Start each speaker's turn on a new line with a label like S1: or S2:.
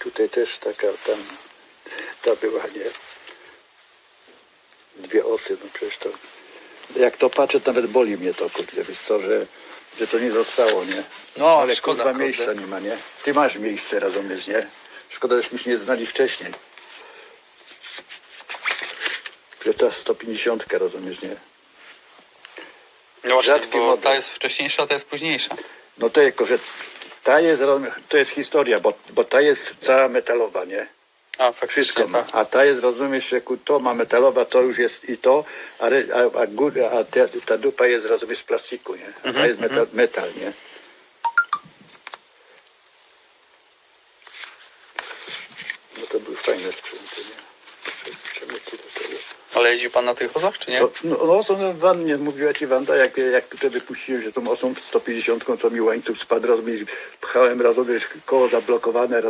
S1: Tutaj też taka tam, ta była, nie? Dwie osy, no przecież to, jak to patrzę, to nawet boli mnie to, kurde, wiesz co, że, że to nie zostało, nie?
S2: No,
S1: Ale
S2: szkoda,
S1: kurwa
S2: kurde.
S1: miejsca nie ma, nie? Ty masz miejsce, rozumiesz, nie? Szkoda, żeśmy się nie znali wcześniej. Że to 150, rozumiesz, nie?
S2: No właśnie,
S1: Rzadki
S2: bo
S1: model.
S2: ta jest wcześniejsza, ta jest późniejsza.
S1: No to jako, że ta jest, to jest historia, bo, bo ta jest cała metalowa, nie?
S2: A,
S1: Wszystko ma.
S2: tak.
S1: A ta jest, rozumiesz, że ku- to ma metalowa, to już jest i to, a, a, a, góra, a ta, ta dupa jest, rozumiesz, z plastiku, nie? A ta
S2: Mhm,
S1: jest metal, metal, nie? No to były fajne sprzęty, nie?
S2: Ale jeździł pan na tych wozach, czy nie?
S1: Co, no, no osą w wannie, mówiła ci Wanda, jak, jak tutaj wypuściłem się tą osą 150, co mi łańcuch spadł, pchałem raz, koło zablokowane, raz